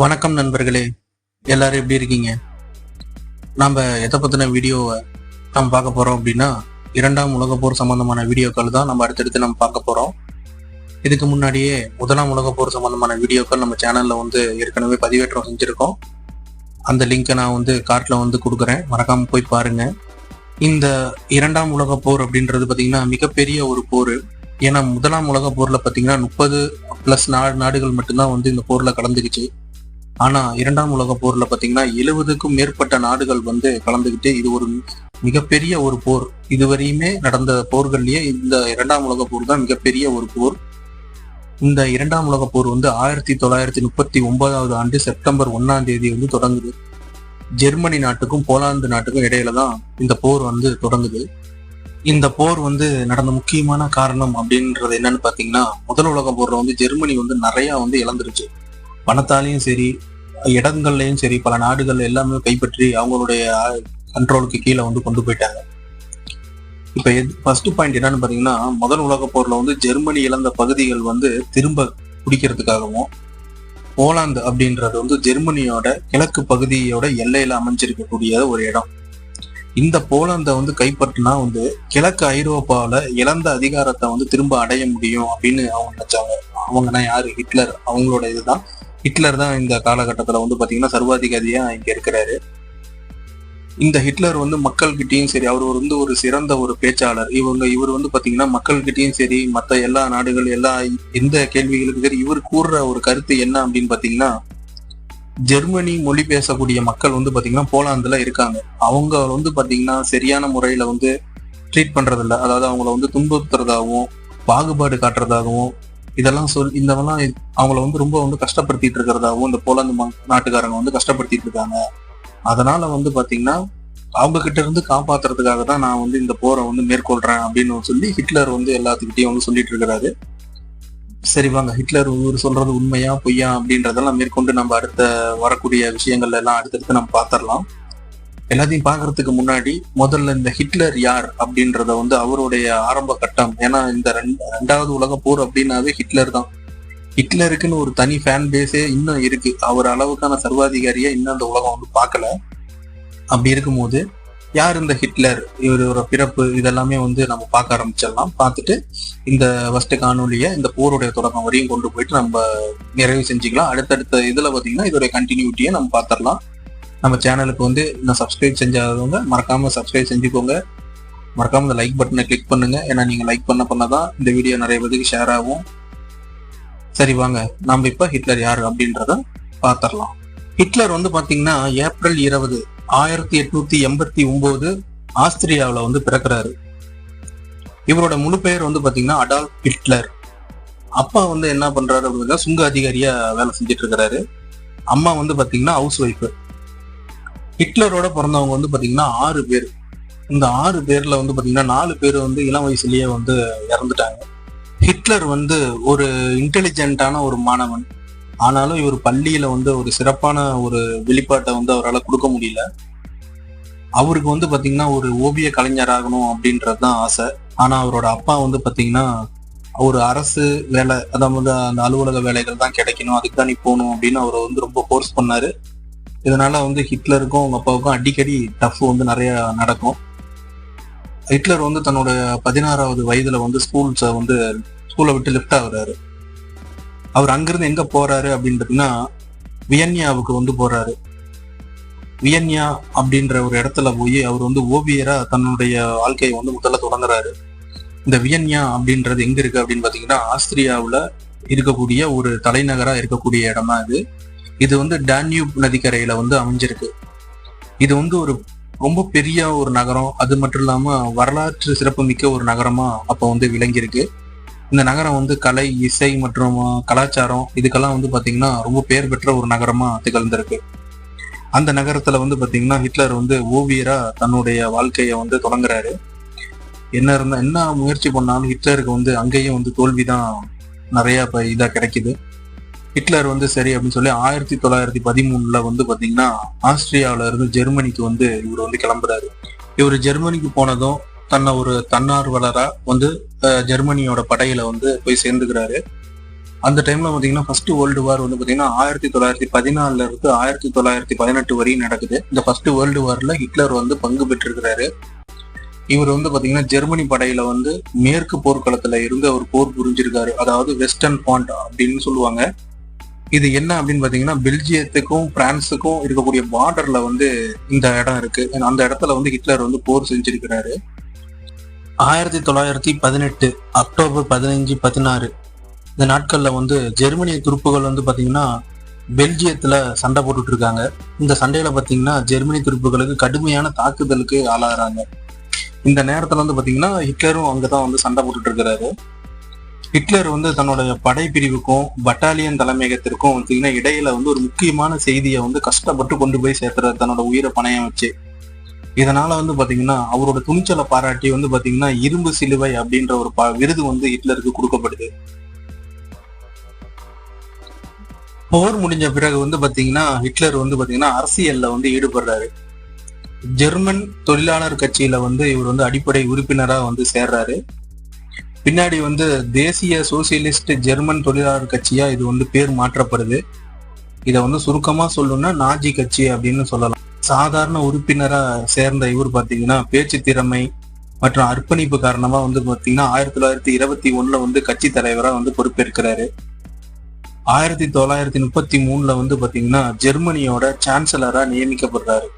வணக்கம் நண்பர்களே. எல்லாரும் எப்படி இருக்கீங்க? நம்ம எதை பற்றின வீடியோவை நம்ம பார்க்க போகிறோம் அப்படின்னா இரண்டாம் உலகப் போர் சம்மந்தமான வீடியோக்கள் தான் நம்ம அடுத்தடுத்து நம்ம பார்க்க போகிறோம் இதுக்கு முன்னாடியே முதலாம் உலகப் போர் சம்மந்தமான வீடியோக்கள் நம்ம சேனலில் வந்து ஏற்கனவே பதிவேற்றம் செஞ்சுருக்கோம். அந்த லிங்கை நான் வந்து கார்ட்டில் வந்து கொடுக்குறேன். மறக்காமல் போய் பாருங்கள் இந்த இரண்டாம் உலகப் போர் அப்படின்றது பார்த்தீங்கன்னா மிகப்பெரிய ஒரு போர். ஏன்னா முதலாம் உலகப் போரில் பார்த்தீங்கன்னா முப்பது ப்ளஸ் நாடு நாடுகள் மட்டும்தான் வந்து இந்த போரில் கலந்துக்குச்சு. ஆனா இரண்டாம் உலக போர்ல பாத்தீங்கன்னா எழுபதுக்கும் மேற்பட்ட நாடுகள் வந்து கலந்துக்கிட்டு இது ஒரு மிகப்பெரிய ஒரு போர். இதுவரையுமே நடந்த போர்கள்லயே இந்த இரண்டாம் உலக போர் தான் மிகப்பெரிய ஒரு போர். இந்த இரண்டாம் உலக போர் வந்து ஆயிரத்தி தொள்ளாயிரத்தி முப்பத்தி ஒன்பதாவது ஆண்டு செப்டம்பர் ஒன்னாம் தேதி வந்து தொடங்குது. ஜெர்மனி நாட்டுக்கும் போலாந்து நாட்டுக்கும் இடையில தான் இந்த போர் வந்து தொடங்குது. இந்த போர் வந்து நடந்த முக்கியமான காரணம் அப்படின்றது என்னன்னு பாத்தீங்கன்னா முதல் உலக போர்ல வந்து ஜெர்மனி வந்து நிறைய வந்து இழந்துருச்சு. பணத்தாலையும் சரி இடங்கள்லயும் சரி பல நாடுகள் எல்லாமே கைப்பற்றி அவங்களுடைய கண்ட்ரோலுக்கு கீழே வந்து கொண்டு போயிட்டாங்க. இப்ப ஃபர்ஸ்ட் பாயிண்ட் என்னன்னு பாத்தீங்கன்னா முதல் உலக போர்ல வந்து ஜெர்மனி இழந்த பகுதிகள் வந்து திரும்ப பிடிக்கிறதுக்காகவும் போலாந்து அப்படின்றது வந்து ஜெர்மனியோட கிழக்கு பகுதியோட எல்லையில அமைஞ்சிருக்கக்கூடிய ஒரு இடம். இந்த போலாந்தை வந்து கைப்பற்றினா வந்து கிழக்கு ஐரோப்பாவில் இழந்த அதிகாரத்தை வந்து திரும்ப அடைய முடியும் அப்படின்னு அவங்க நினைச்சாங்க அவங்கன்னா யாரு? ஹிட்லர். அவங்களோட இதுதான். ஹிட்லர் தான் இந்த காலகட்டத்துல வந்து பார்த்தீங்கன்னா சர்வாதிகாரியாக இங்கே இருக்கிறாரு. இந்த ஹிட்லர் வந்து மக்கள்கிட்டயும் சரி அவர் வந்து ஒரு சிறந்த ஒரு பேச்சாளர். இவங்க இவர் வந்து பார்த்தீங்கன்னா மக்கள்கிட்டயும் சரி மற்ற எல்லா நாடுகள் எல்லா எந்த கேள்விகளுக்கும் சரி இவர் கூறுற ஒரு கருத்து என்ன அப்படின்னு பார்த்தீங்கன்னா ஜெர்மனி மொழி பேசக்கூடிய மக்கள் வந்து பார்த்தீங்கன்னா போலாந்துல இருக்காங்க. அவங்க வந்து பார்த்தீங்கன்னா சரியான முறையில் வந்து ட்ரீட் பண்ணுறதில்ல அதாவது அவங்கள வந்து துன்புறுத்துறதாகவும் பாகுபாடு காட்டுறதாகவும் இதெல்லாம் சொல் இதெல்லாம் அவங்கள வந்து ரொம்ப வந்து கஷ்டப்படுத்திட்டு இருக்கிறதாவும் இந்த போலாந்து நாட்டுக்காரங்க வந்து கஷ்டப்படுத்திட்டு இருக்காங்க. அதனால வந்து பாத்தீங்கன்னா அவங்க கிட்ட இருந்து காப்பாத்துறதுக்காக தான் நான் வந்து இந்த போரை வந்து மேற்கொள்றேன் அப்படின்னு சொல்லி ஹிட்லர் வந்து எல்லாத்துக்கிட்டையும் வந்து சொல்லிட்டு இருக்கிறாரு. சரி வாங்க ஹிட்லர் இவர் சொல்றது உண்மையா பொய்யா அப்படின்றதெல்லாம் மேற்கொண்டு நம்ம அடுத்த வரக்கூடிய விஷயங்கள்ல எல்லாம் அடுத்தடுத்து நம்ம பாத்திரலாம். எல்லாத்தையும் பார்க்கறதுக்கு முன்னாடி முதல்ல இந்த ஹிட்லர் யார் அப்படின்றத வந்து அவருடைய ஆரம்ப கட்டம். ஏன்னா இந்த ரெண்டு- ரெண்டாவது உலக போர் அப்படின்னாவே ஹிட்லர் தான். ஹிட்லருக்குன்னு ஒரு தனி ஃபேன் பேஸே இன்னும் இருக்கு. அவர் அளவுக்கான சர்வாதிகாரியை இன்னும் அந்த உலகம் வந்து பார்க்கல. அப்படி இருக்கும்போது யார் இந்த ஹிட்லர்? இவரோட பிறப்பு இதெல்லாமே வந்து நம்ம பார்க்க ஆரம்பிச்சிடலாம். பார்த்துட்டு இந்த ஃபர்ஸ்ட் காணொலியை இந்த போருடைய தொடக்கம் வரையும் கொண்டு போயிட்டு நம்ம நிறைவு செஞ்சுக்கலாம். அடுத்தடுத்த இதுல பாத்தீங்கன்னா இதோட கண்டினியூட்டியை நம்ம பார்த்துடலாம் நம்ம சேனலுக்கு வந்து இன்னும் சப்ஸ்கிரைப் செஞ்சாதவங்க மறக்காம சப்ஸ்கிரைப் செஞ்சுக்கோங்க. மறக்காம இந்த லைக் பட்டனை கிளிக் பண்ணுங்க. ஏன்னா நீங்க லைக் பண்ண பண்ணதான் இந்த வீடியோ நிறைய பேருக்கு ஷேர் ஆகும். சரி வாங்க. நம்ம இப்ப ஹிட்லர் யார் அப்படின்றத பார்த்துடலாம் ஹிட்லர் வந்து பாத்தீங்கன்னா ஏப்ரல் இருபது ஆயிரத்தி எட்நூத்தி எண்பத்தி ஒன்பது ஆஸ்திரியாவில் வந்து பிறக்கிறாரு. இவரோட முழு பெயர் வந்து பாத்தீங்கன்னா அடால்ஃப் ஹிட்லர். அப்பா வந்து என்ன பண்றாரு அப்படின்னா சுங்க அதிகாரியா வேலை செஞ்சுட்டு இருக்கிறாரு. அம்மா வந்து பாத்தீங்கன்னா ஹவுஸ் ஒய்ஃப் ஹிட்லரோட பிறந்தவங்க வந்து பாத்தீங்கன்னா ஆறு பேர். இந்த ஆறு பேர்ல வந்து பாத்தீங்கன்னா நாலு பேர் வந்து இளம் வயசுலயே வந்து இறந்துட்டாங்க. ஹிட்லர் வந்து ஒரு இன்டெலிஜென்ட்டான ஒரு மாணவன். ஆனாலும் இவர் பள்ளியில வந்து ஒரு சிறப்பான ஒரு வெளிப்பாட்டை வந்து அவரால் கொடுக்க முடியல. அவருக்கு வந்து பாத்தீங்கன்னா ஒரு ஓவிய கலைஞராகணும் அப்படின்றது தான் ஆசை. ஆனா அவரோட அப்பா வந்து பாத்தீங்கன்னா ஒரு அரசு வேலை அதாவது அந்த அலுவலக வேலைகள் தான் கிடைக்கணும் அதுக்கு தான் நீ போகணும் அப்படின்னு அவரை வந்து ரொம்ப ஃபோர்ஸ் பண்ணாரு. இதனால வந்து ஹிட்லருக்கும் அவங்க அப்பாவுக்கும் அடிக்கடி டஃப் வந்து நிறைய நடக்கும். ஹிட்லர் வந்து தன்னோட பதினாறாவது வயதுல வந்து ஸ்கூல்ஸை வந்து ஸ்கூலை விட்டு லிஃப்ட் ஆகுறாரு. அவர் அங்கிருந்து எங்க போறாரு அப்படின்னு பார்த்தீங்கன்னா வியன்யாவுக்கு வந்து போறாரு. வியன்யா அப்படின்ற ஒரு இடத்துல போய் அவர் வந்து ஓவியரா தன்னுடைய வாழ்க்கையை வந்து முதல்ல தொடங்குறாரு. இந்த வியன்யா அப்படின்றது எங்க இருக்கு அப்படின்னு பாத்தீங்கன்னா ஆஸ்திரியாவில் இருக்கக்கூடிய ஒரு தலைநகரா இருக்கக்கூடிய இடமா இது. இது வந்து டான்யூப் நதிக்கரையில வந்து அமைஞ்சிருக்கு. இது வந்து ஒரு ரொம்ப பெரிய ஒரு நகரம். அது மட்டும் இல்லாம வரலாற்று சிறப்புமிக்க ஒரு நகரமா அப்ப வந்து விளங்கியிருக்கு. இந்த நகரம் வந்து கலை இசை மற்றும் கலாச்சாரம் இதுக்கெல்லாம் வந்து பாத்தீங்கன்னா ரொம்ப பெயர் பெற்ற ஒரு நகரமா திகழ்ந்திருக்கு. அந்த நகரத்துல வந்து பாத்தீங்கன்னா ஹிட்லர் வந்து ஓவியரா தன்னுடைய வாழ்க்கைய வந்து தொடங்குறாரு. என்ன இருந்தா என்ன முயற்சி பண்ணாலும் ஹிட்லருக்கு வந்து அங்கேயும் வந்து தோல்விதான் நிறைய இப்ப இதா கிடைக்குது. ஹிட்லர் வந்து சரி அப்படின்னு சொல்லி ஆயிரத்தி தொள்ளாயிரத்தி பதிமூணுல வந்து பாத்தீங்கன்னா ஆஸ்திரியாவில இருந்து ஜெர்மனிக்கு வந்து இவர் வந்து கிளம்புறாரு. இவர் ஜெர்மனிக்கு போனதும் தன்னை ஒரு தன்னார்வலரா வந்து ஜெர்மனியோட படையில வந்து போய் சேர்ந்துக்கிறாரு. அந்த டைம்ல பாத்தீங்கன்னா ஃபர்ஸ்ட் வேர்ல்டு வார் வந்து பாத்தீங்கன்னா ஆயிரத்தி தொள்ளாயிரத்தி பதினாலுல இருந்து ஆயிரத்தி தொள்ளாயிரத்தி பதினெட்டு வரையும் நடக்குது. இந்த ஃபர்ஸ்ட் வேர்ல்டு வார்ல ஹிட்லர் வந்து பங்கு பெற்றிருக்கிறாரு. இவர் வந்து பாத்தீங்கன்னா ஜெர்மனி படையில வந்து மேற்கு போர்க்களத்துல இருந்து அவர் போர் புரிஞ்சிருக்காரு. அதாவது வெஸ்டர்ன் பாண்ட் அப்படின்னு சொல்லுவாங்க. இது என்ன அப்படின்னு பாத்தீங்கன்னா பெல்ஜியத்துக்கும் பிரான்ஸுக்கும் இருக்கக்கூடிய பார்டர்ல வந்து இந்த இடம் இருக்கு. அந்த இடத்துல வந்து ஹிட்லர் வந்து போர் செஞ்சிருக்கிறாரு. ஆயிரத்தி தொள்ளாயிரத்தி பதினெட்டு அக்டோபர் பதினஞ்சு பதினாறு இந்த நாட்கள்ல வந்து ஜெர்மனிய துருப்புகள் வந்து பாத்தீங்கன்னா பெல்ஜியத்துல சண்டை போட்டுட்டு இருக்காங்க இந்த சண்டையில பாத்தீங்கன்னா ஜெர்மனி துருப்புகளுக்கு கடுமையான தாக்குதலுக்கு ஆளாகிறாங்க. இந்த நேரத்துல வந்து பாத்தீங்கன்னா ஹிட்லரும் அங்கதான் வந்து சண்டை போட்டுட்டு இருக்கிறாரு ஹிட்லர் வந்து தன்னுடைய படைப்பிரிவுக்கும் பட்டாலியன் தலைமையகத்திற்கும் பார்த்தீங்கன்னா இடையில வந்து ஒரு முக்கியமான செய்தியை வந்து கஷ்டப்பட்டு கொண்டு போய் சேர்த்துறாரு தன்னோட உயிரை பணையம் வச்சு. இதனால வந்து பாத்தீங்கன்னா அவரோட துணிச்சலை பாராட்டி வந்து பாத்தீங்கன்னா இரும்பு சிலுவை அப்படின்ற ஒரு ப- விருது வந்து ஹிட்லருக்கு கொடுக்கப்படுது. போர் முடிஞ்ச பிறகு வந்து பாத்தீங்கன்னா ஹிட்லர் வந்து பாத்தீங்கன்னா அரசியல்ல வந்து ஈடுபடுறாரு. ஜெர்மன் தொழிலாளர் கட்சியில வந்து இவர் வந்து அடிப்படை உறுப்பினரா வந்து சேர்றாரு. பின்னாடி வந்து தேசிய சோசியலிஸ்ட் ஜெர்மன் தொழிலாளர் கட்சியா இது வந்து பேர் மாற்றப்படுது. இதை வந்து சுருக்கமா சொல்லணும்னா நாஜி கட்சி அப்படின்னு சொல்லலாம். சாதாரண உறுப்பினரா சேர்ந்த இவர் பாத்தீங்கன்னா பேச்சு திறமை மற்றும் அர்ப்பணிப்பு காரணமா வந்து பாத்தீங்கன்னா ஆயிரத்தி தொள்ளாயிரத்தி இருபத்தி ஒண்ணுல வந்து கட்சி தலைவரா வந்து பொறுப்பேற்கிறாரு. ஆயிரத்தி தொள்ளாயிரத்தி முப்பத்தி மூணுல வந்து பாத்தீங்கன்னா ஜெர்மனியோட சான்சலரா நியமிக்கப்படுறாரு.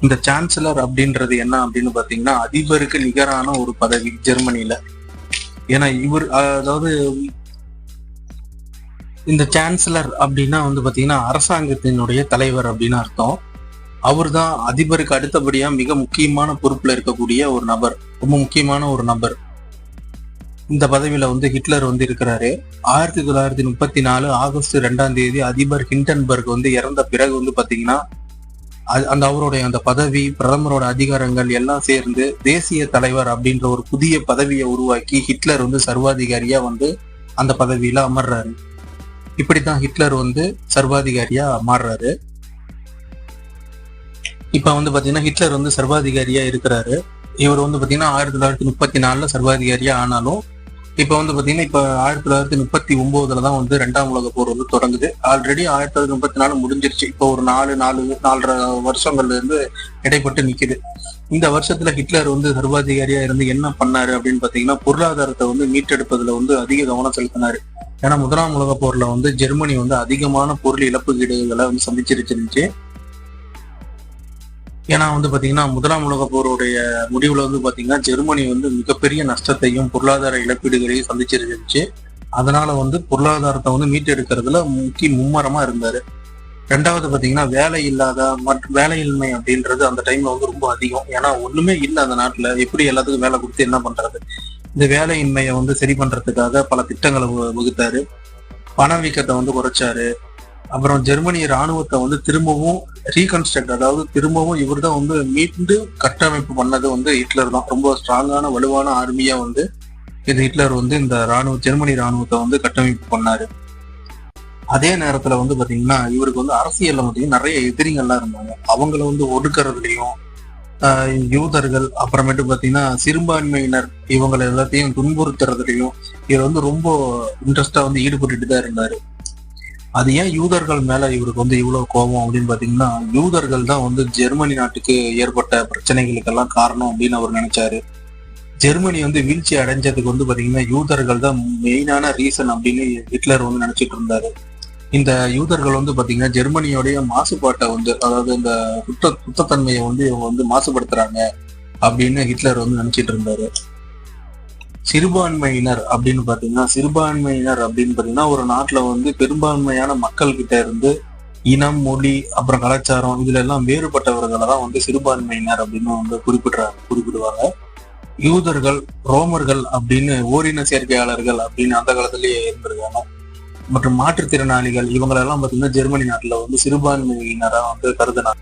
இந்த சான்சலர் அப்படின்றது என்ன அப்படின்னு பாத்தீங்கன்னா அதிபருக்கு நிகரான ஒரு பதவி ஜெர்மனில ஏன்னா இவர் அதாவது இந்த சான்சலர் அப்படின்னா வந்து பார்த்தீங்கன்னா அரசாங்கத்தினுடைய தலைவர் அப்படின்னு அர்த்தம். அவர் தான் அதிபருக்கு அடுத்தபடியாக மிக முக்கியமான பொறுப்பில் இருக்கக்கூடிய ஒரு நபர் ரொம்ப முக்கியமான ஒரு நபர். இந்த பதவியில் வந்து ஹிட்லர் வந்து இருக்கிறாரு. ஆயிரத்தி தொள்ளாயிரத்தி முப்பத்தி நாலு ஆகஸ்ட் ரெண்டாம் தேதி அதிபர் ஹிண்டன்பர்க் வந்து இறந்த பிறகு வந்து பார்த்தீங்கன்னா அந்த அவருடைய அந்த பதவி பிரதமரோட அதிகாரங்கள் எல்லாம் சேர்ந்து தேசிய தலைவர் அப்படின்ற ஒரு புதிய பதவியை உருவாக்கி ஹிட்லர் வந்து சர்வாதிகாரியா வந்து அந்த பதவியில அமர்றாரு. இப்படித்தான் ஹிட்லர் வந்து சர்வாதிகாரியா மாறுறாரு. இப்ப வந்து பாத்தீங்கன்னா ஹிட்லர் வந்து சர்வாதிகாரியா இருக்கிறாரு. இவர் வந்து பாத்தீங்கன்னா ஆயிரத்தி தொள்ளாயிரத்தி முப்பத்தி நாலுல சர்வாதிகாரியா ஆனாலும் இப்ப வந்து பாத்தீங்கன்னா இப்ப ஆயிரத்தி தொள்ளாயிரத்தி முப்பத்தி ஒன்பதுல தான் வந்து ரெண்டாம் உலக போர் வந்து தொடங்குது. ஆல்ரெடி ஆயிரத்தி தொள்ளாயிரத்தி முப்பத்தி நாலு முடிஞ்சிருச்சு. இப்போ ஒரு நாலு நாலு நாலரை வருஷங்கள்ல இருந்து இடைப்பட்டு நிக்குது. இந்த வருஷத்துல ஹிட்லர் வந்து சர்வாதிகாரியா இருந்து என்ன பண்ணாரு அப்படின்னு பாத்தீங்கன்னா பொருளாதாரத்தை வந்து மீட்டெடுப்பதுல வந்து அதிக கவனம் செலுத்தினாரு. ஏன்னா முதலாம் உலக போர்ல வந்து ஜெர்மனி வந்து அதிகமான பொருள் இழப்புகீடுகளை வந்து சந்திச்சிருச்சிருந்துச்சு ஏன்னா வந்து பாத்தீங்கன்னா முதலாம் உலக போருடைய முடிவுல வந்து பாத்தீங்கன்னா ஜெர்மனி வந்து மிகப்பெரிய நஷ்டத்தையும் பொருளாதார இழப்பீடுகளையும் சந்திச்சிருந்துச்சு. அதனால வந்து பொருளாதாரத்தை வந்து மீட்டெடுக்கிறதுல முக்கிய மும்மரமா இருந்தாரு. ரெண்டாவது பாத்தீங்கன்னா வேலை இல்லாத மற்றும் வேலையின்மை அப்படின்றது அந்த டைம்ல வந்து ரொம்ப அதிகம். ஏன்னா ஒண்ணுமே இல்லை அந்த நாட்டுல. எப்படி எல்லாத்துக்கும் வேலை கொடுத்து என்ன பண்றது? இந்த வேலையின்மையை வந்து சரி பண்றதுக்காக பல திட்டங்களை வகுத்தாரு. பணவீக்கத்தை வந்து குறைச்சாரு. அப்புறம் ஜெர்மனி ராணுவத்தை வந்து திரும்பவும் ரீகன்ஸ்ட்ரக்ட் அதாவது திரும்பவும் இவர் தான் வந்து மீண்டு கட்டமைப்பு பண்ணது வந்து ஹிட்லர் தான். ரொம்ப ஸ்ட்ராங்கான வலுவான ஆர்மியா வந்து இது ஹிட்லர் வந்து இந்த ராணுவ ஜெர்மனி ராணுவத்தை வந்து கட்டமைப்பு பண்ணாரு. அதே நேரத்துல வந்து பாத்தீங்கன்னா இவருக்கு வந்து அரசியல்ல பாத்தீங்கன்னா நிறைய எதிரிகள்லாம் இருந்தாங்க. அவங்கள வந்து ஒடுக்கறதுலயும் ஆஹ் யூதர்கள் அப்புறமேட்டு பாத்தீங்கன்னா சிறுபான்மையினர் இவங்களை எல்லாத்தையும் துன்புறுத்துறதுலயும் இவர் வந்து ரொம்ப இன்ட்ரெஸ்டா வந்து ஈடுபட்டுட்டு தான் இருந்தாரு. அது ஏன் யூதர்கள் மேல இவருக்கு வந்து இவ்வளவு கோபம் அப்படின்னு பாத்தீங்கன்னா யூதர்கள் தான் வந்து ஜெர்மனி நாட்டுக்கு ஏற்பட்ட பிரச்சனைகளுக்கெல்லாம் காரணம் அப்படின்னு அவர் நினைச்சாரு. ஜெர்மனி வந்து வீழ்ச்சி அடைஞ்சதுக்கு வந்து பாத்தீங்கன்னா யூதர்கள் தான் மெயினான ரீசன் அப்படின்னு ஹிட்லர் வந்து நினைச்சிட்டு இருந்தாரு. இந்த யூதர்கள் வந்து பாத்தீங்கன்னா ஜெர்மனியோடைய மாசுபாட்டை வந்து அதாவது இந்த குற்ற குற்றத்தன்மையை வந்து இவங்க வந்து மாசுபடுத்துறாங்க அப்படின்னு ஹிட்லர் வந்து நினைச்சிட்டு இருந்தாரு. சிறுபான்மையினர் அப்படின்னு பாத்தீங்கன்னா சிறுபான்மையினர் அப்படின்னு பாத்தீங்கன்னா ஒரு நாட்டுல வந்து பெரும்பான்மையான மக்கள் கிட்ட இருந்து இனம் மொழி அப்புறம் கலாச்சாரம் இதுல எல்லாம் வேறுபட்டவர்களை தான் வந்து சிறுபான்மையினர் அப்படின்னு வந்து குறிப்பிடுறாங்க குறிப்பிடுவாங்க. யூதர்கள் ரோமர்கள் அப்படின்னு ஓரின சேர்க்கையாளர்கள் அப்படின்னு அந்த காலத்திலேயே இருந்திருக்காங்க. மற்றும் மாற்றுத்திறனாளிகள் இவங்களெல்லாம் பாத்தீங்கன்னா ஜெர்மனி நாட்டுல வந்து சிறுபான்மையினரா வந்து கருதினாங்க.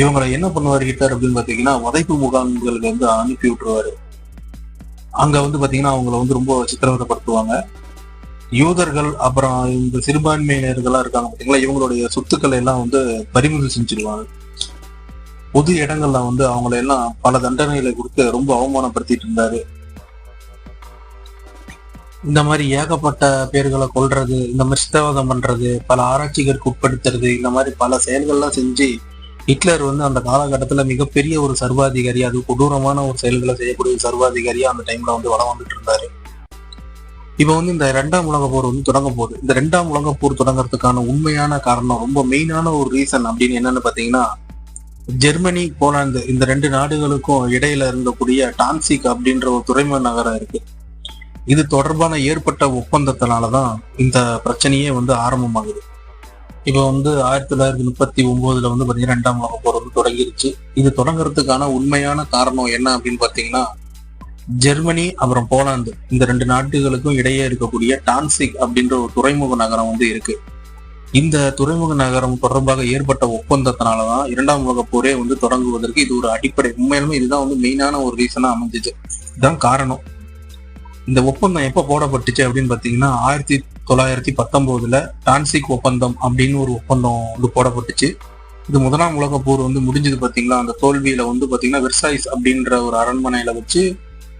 இவங்களை என்ன பண்ணுவார் ஹிட்லர் அப்படின்னு பாத்தீங்கன்னா உதைப்பு முகாம்களுக்கு வந்து அனுப்பி விட்டுருவாரு. அங்க வந்து பாத்தீங்கன்னா அவங்கள வந்து ரொம்ப சித்திரவதைப்படுத்துவாங்க. யூதர்கள் அப்புறம் இந்த சிறுபான்மையினர்களா இருக்காங்க பாத்தீங்களா இவங்களுடைய சொத்துக்களை எல்லாம் வந்து பறிமுதல் செஞ்சிருவாங்க. பொது இடங்கள்ல வந்து அவங்கள எல்லாம் பல தண்டனைகளை கொடுத்து ரொம்ப அவமானப்படுத்திட்டு இருந்தாரு. இந்த மாதிரி ஏகப்பட்ட பேர்களை கொல்றது இந்த மாதிரி சித்தவாதம் பண்றது பல ஆராய்ச்சிகளுக்கு உட்படுத்துறது இந்த மாதிரி பல செயல்கள்லாம் செஞ்சு ஹிட்லர் வந்து அந்த காலகட்டத்தில் மிகப்பெரிய ஒரு சர்வாதிகாரி அது கொடூரமான ஒரு செயல்களை செய்யக்கூடிய ஒரு அந்த டைமில் வந்து வளம் வந்துட்டு இருந்தாரு. இப்போ வந்து இந்த ரெண்டாம் உலக போர் வந்து தொடங்க போகுது. இந்த ரெண்டாம் உலக போர் தொடங்குறதுக்கான உண்மையான காரணம் ரொம்ப மெயினான ஒரு ரீசன் அப்படின்னு என்னன்னு பார்த்தீங்கன்னா ஜெர்மனி போலாந்து இந்த ரெண்டு நாடுகளுக்கும் இடையில இருந்தக்கூடிய டான்சிக் அப்படின்ற ஒரு துறைமுக நகரம் இருக்கு. இது தொடர்பான ஏற்பட்ட ஒப்பந்தத்தினாலதான் இந்த பிரச்சனையே வந்து ஆரம்பமாகுது. இப்போ வந்து ஆயிரத்தி தொள்ளாயிரத்தி முப்பத்தி ஒன்பதுல வந்து பாத்தீங்கன்னா ரெண்டாம் உலக போர் வந்து தொடங்கிருச்சு. இது தொடங்குறதுக்கான உண்மையான காரணம் என்ன அப்படின்னு பாத்தீங்கன்னா ஜெர்மனி அப்புறம் போலாந்து. இந்த ரெண்டு நாடுகளுக்கும் இடையே இருக்கக்கூடிய டான்சிக் அப்படின்ற ஒரு துறைமுக நகரம் வந்து இருக்கு. இந்த துறைமுக நகரம் தொடர்பாக ஏற்பட்ட ஒப்பந்தத்தினாலதான் இரண்டாம் உலக போரே வந்து தொடங்குவதற்கு இது ஒரு அடிப்படை. உண்மையிலுமே இதுதான் வந்து மெயினான ஒரு ரீசனா அமைஞ்சிச்சு. இதுதான் காரணம். இந்த ஒப்பந்தம் எப்ப போடப்பட்டுச்சு அப்படின்னு பாத்தீங்கன்னா ஆயிரத்தி தொள்ளாயிரத்தி பத்தொன்பதுல டான்சிக் ஒப்பந்தம் அப்படின்னு ஒரு ஒப்பந்தம் வந்து போடப்பட்டுச்சு. இது முதலாம் உலக போர் வந்து முடிஞ்சது பாத்தீங்களா? அந்த தோல்வியில வந்து பாத்தீங்கன்னா வெர்சாய்ஸ் அப்படின்ற ஒரு அரண்மனையில வச்சு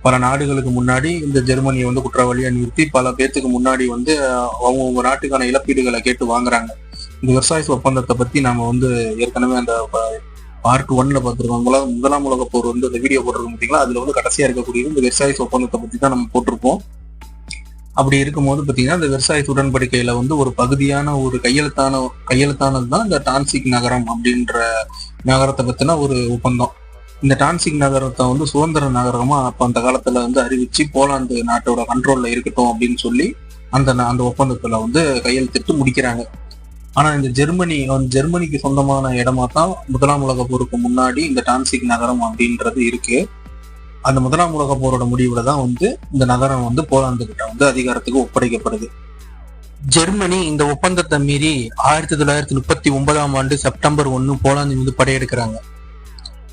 பல நாடுகளுக்கு முன்னாடி இந்த ஜெர்மனியை வந்து குற்றவாளியை நிறுத்தி பல பேர்த்துக்கு முன்னாடி வந்து அவங்கவுங்க நாட்டுக்கான இழப்பீடுகளை கேட்டு வாங்குறாங்க. இந்த வெர்சாய்ஸ் ஒப்பந்தத்தை பத்தி நாம வந்து ஏற்கனவே அந்த பார்ட் ஒன்ல பார்த்துருக்கோம் முதலாம் முதலாம் உலக போர் வந்து அந்த வீடியோ போட்டிருக்கோம் பார்த்தீங்களா அதுல வந்து கடைசியா இருக்கக்கூடிய இந்த வெர்சாய்ஸ் ஒப்பந்தத்தை பத்தி தான் நம்ம போட்டிருப்போம். அப்படி இருக்கும்போது பார்த்தீங்கன்னா இந்த விவசாய உடன்படிக்கையில வந்து ஒரு பகுதியான ஒரு கையெழுத்தான கையெழுத்தானது தான் இந்த டான்சிக் நகரம் அப்படின்ற நகரத்தை பத்தின ஒரு ஒப்பந்தம். இந்த டான்சிக் நகரத்தை வந்து சுதந்திர நகரமா அப்போ அந்த காலத்துல வந்து அறிவிச்சு போலாந்து நாட்டோட கண்ட்ரோல்ல இருக்கட்டும் அப்படின்னு சொல்லி அந்த அந்த ஒப்பந்தத்துல வந்து கையெழுத்திட்டு முடிக்கிறாங்க. ஆனா இந்த ஜெர்மனி வந்து ஜெர்மனிக்கு சொந்தமான இடமா தான் முதலாம் உலக போருக்கு முன்னாடி இந்த டான்சிக் நகரம் அப்படின்றது இருக்கு. அந்த முதலாம் உலக போரோட முடிவுல தான் வந்து இந்த நகரம் வந்து போலாந்து கிட்ட வந்து அதிகாரத்துக்கு ஒப்படைக்கப்படுது. ஜெர்மனி இந்த ஒப்பந்தத்தை மீறி ஆயிரத்தி தொள்ளாயிரத்தி முப்பத்தி ஒன்பதாம் ஆண்டு செப்டம்பர் ஒன்னு போலாந்து மீது படையெடுக்கிறாங்க.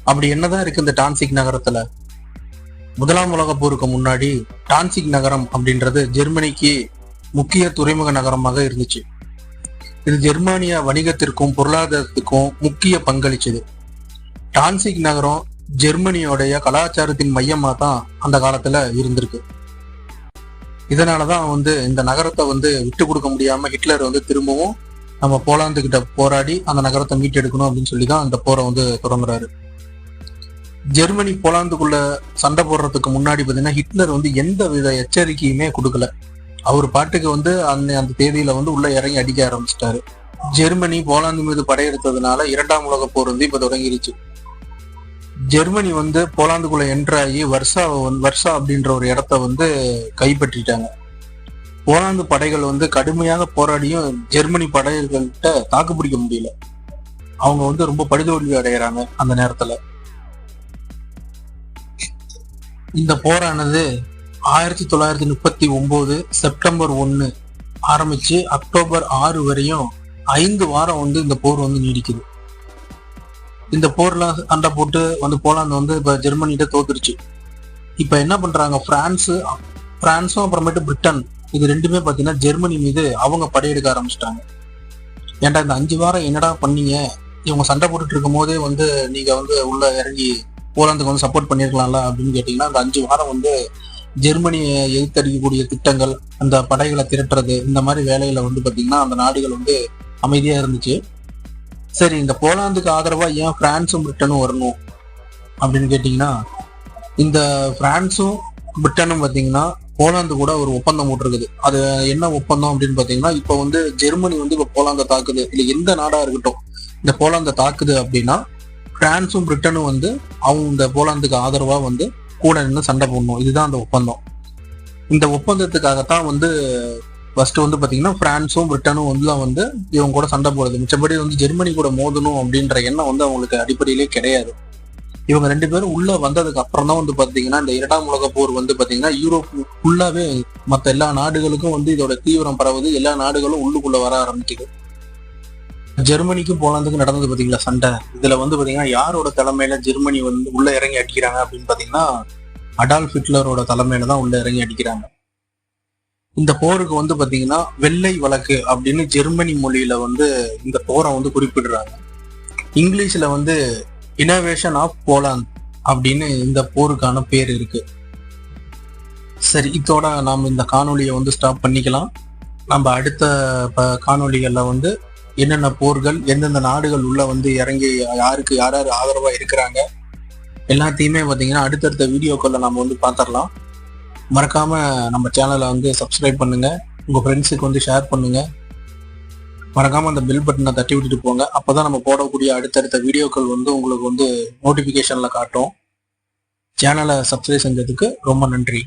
அப்படி என்னதான் இருக்கு இந்த டான்சிக் நகரத்துல? முதலாம் உலக போருக்கு முன்னாடி டான்சிக் நகரம் அப்படின்றது ஜெர்மனிக்கு முக்கிய துறைமுக நகரமாக இருந்துச்சு. இது ஜெர்மானிய வணிகத்திற்கும் பொருளாதாரத்துக்கும் முக்கிய பங்களிச்சது. டான்சிக் நகரம் ஜெர்மனியோடைய கலாச்சாரத்தின் மையமாக தான் அந்த காலத்துல இருந்திருக்கு. இதனாலதான் வந்து இந்த நகரத்தை வந்து விட்டு கொடுக்க முடியாம ஹிட்லர் வந்து திரும்பவும் நம்ம போலாந்து கிட்ட போராடி அந்த நகரத்தை மீட்டெடுக்கணும் அப்படின்னு சொல்லி தான் அந்த போரை வந்து தொடங்குறாரு. ஜெர்மனி போலாந்துக்குள்ள சண்டை போடுறதுக்கு முன்னாடி பார்த்தீங்கன்னா ஹிட்லர் வந்து எந்த வித எச்சரிக்கையுமே கொடுக்கல. அவர் பாட்டுக்கு வந்து அந்த அந்த தேதியில வந்து உள்ள இறங்கி அடிக்க ஆரம்பிச்சிட்டாரு. ஜெர்மனி போலாந்து மீது படையெடுத்ததுனால இரண்டாம் உலக போர் வந்து இப்ப தொடங்கிருச்சு. ஜெர்மனி வந்து போலாந்துக்குள்ள என்ட்ராகி வர்ஷா வர்ஷா அப்படின்ற ஒரு இடத்த வந்து கைப்பற்றிட்டாங்க. போலாந்து படைகள் வந்து கடுமையாக போராடியும் ஜெர்மனி படைகள்கிட்ட தாக்கு பிடிக்க முடியல. அவங்க வந்து ரொம்ப படுதோல்வி அடைகிறாங்க அந்த நேரத்துல. இந்த போரானது ஆயிரத்தி தொள்ளாயிரத்தி முப்பத்தி ஒன்பது செப்டம்பர் ஒன்று ஆரம்பிச்சு அக்டோபர் ஆறு வரையும் ஐந்து வாரம் வந்து இந்த போர் வந்து நீடிக்குது. இந்த போர்லாம் சண்டை போட்டு வந்து போலாந்து வந்து இப்ப ஜெர்மனிட்ட தோத்துருச்சு. இப்ப என்ன பண்றாங்க? பிரான்ஸ் பிரான்ஸும் அப்புறமேட்டு பிரிட்டன் இது ரெண்டுமே பாத்தீங்கன்னா ஜெர்மனி மீது அவங்க படையெடுக்க ஆரம்பிச்சிட்டாங்க. ஏன்டா இந்த அஞ்சு வாரம் என்னடா பண்ணீங்க? இவங்க சண்டை போட்டுட்டு இருக்கும் போதே வந்து நீங்க வந்து உள்ள இறங்கி போலாந்துக்கு வந்து சப்போர்ட் பண்ணிருக்கலாம்ல அப்படின்னு கேட்டீங்கன்னா அந்த அஞ்சு வாரம் வந்து ஜெர்மனியை எதிர்த்தடிக்கக்கூடிய திட்டங்கள் அந்த படைகளை திரட்டுறது இந்த மாதிரி வேலைகளை வந்து பாத்தீங்கன்னா அந்த நாடுகள் வந்து அமைதியா இருந்துச்சு. சரி இந்த போலாந்துக்கு ஆதரவா ஏன் பிரான்ஸும் பிரிட்டனும் வரணும்? அப்படின்னு கேட்டீங்கன்னா இந்த பிரான்ஸும் பிரிட்டனும் பாத்தீங்கன்னா போலாந்து கூட ஒரு ஒப்பந்தம் போட்டிருக்குது. அது என்ன ஒப்பந்தம் அப்படின்னு பாத்தீங்கன்னா இப்ப வந்து ஜெர்மனி வந்து இப்ப போலாந்தை தாக்குது. இல்ல எந்த நாடா இருக்கட்டும் இந்த போலாந்தை தாக்குது அப்படின்னா பிரான்ஸும் பிரிட்டனும் வந்து அவங்க இந்த போலாந்துக்கு ஆதரவா வந்து கூட நின்று சண்டை போடணும். இதுதான் அந்த ஒப்பந்தம். இந்த ஒப்பந்தத்துக்காகத்தான் வந்து ஃபர்ஸ்ட் வந்து பார்த்தீங்கன்னா பிரான்ஸும் பிரிட்டனும் வந்து வந்து இவங்க கூட சண்டை போடுறது. மிச்சபடி வந்து ஜெர்மனி கூட மோதணும் அப்படின்ற எண்ணம் வந்து அவங்களுக்கு அடிப்படையிலே கிடையாது. இவங்க ரெண்டு பேரும் உள்ள வந்ததுக்கு அப்புறம் தான் வந்து பாத்தீங்கன்னா இந்த இரண்டாம் உலக போர் வந்து பாத்தீங்கன்னா யூரோப் ஃபுல்லாவே மற்ற எல்லா நாடுகளுக்கும் வந்து இதோட தீவிரம் பரவுது. எல்லா நாடுகளும் உள்ளுக்குள்ள வர ஆரம்பிக்குது. ஜெர்மனிக்கும் போலாந்துக்கும் நடந்தது பாத்தீங்களா சண்டை? இதுல வந்து பாத்தீங்கன்னா யாரோட தலைமையில ஜெர்மனி வந்து உள்ள இறங்கி அடிக்கிறாங்க அப்படின்னு பாத்தீங்கன்னா அடால்ஃப் ஹிட்லரோட தலைமையில தான் உள்ள இறங்கி அடிக்கிறாங்க. இந்த போருக்கு வந்து பாத்தீங்கன்னா வெள்ளை வழக்கு அப்படின்னு ஜெர்மனி மொழியில வந்து இந்த போரை வந்து குறிப்பிடுறாங்க. இங்கிலீஷ்ல வந்து இனோவேஷன் ஆஃப் போலாந்து அப்படின்னு இந்த போருக்கான பேர் இருக்கு. சரி இதோட நாம் இந்த காணொலியை வந்து ஸ்டாப் பண்ணிக்கலாம். நம்ம அடுத்த ப- வந்து என்னென்ன போர்கள் எந்தெந்த நாடுகள் உள்ள வந்து இறங்கி யாருக்கு யார் யார் ஆதரவாக இருக்கிறாங்க எல்லாத்தையுமே பார்த்தீங்கன்னா அடுத்தடுத்த வீடியோக்களில் நம்ம வந்து பார்த்துடலாம் மறக்காம நம்ம சேனலை வந்து சப்ஸ்கிரைப் பண்ணுங்க. உங்க ஃப்ரெண்ட்ஸுக்கு வந்து ஷேர் பண்ணுங்க. மறக்காம அந்த பெல் பட்டனை தட்டி விட்டுட்டு போங்க. அப்பதான் நம்ம போடக்கூடிய அடுத்தடுத்த வீடியோக்கள் வந்து உங்களுக்கு வந்து நோட்டிபிகேஷன்ல காட்டும். சேனலை சப்ஸ்கிரைப் செஞ்சதுக்கு ரொம்ப நன்றி.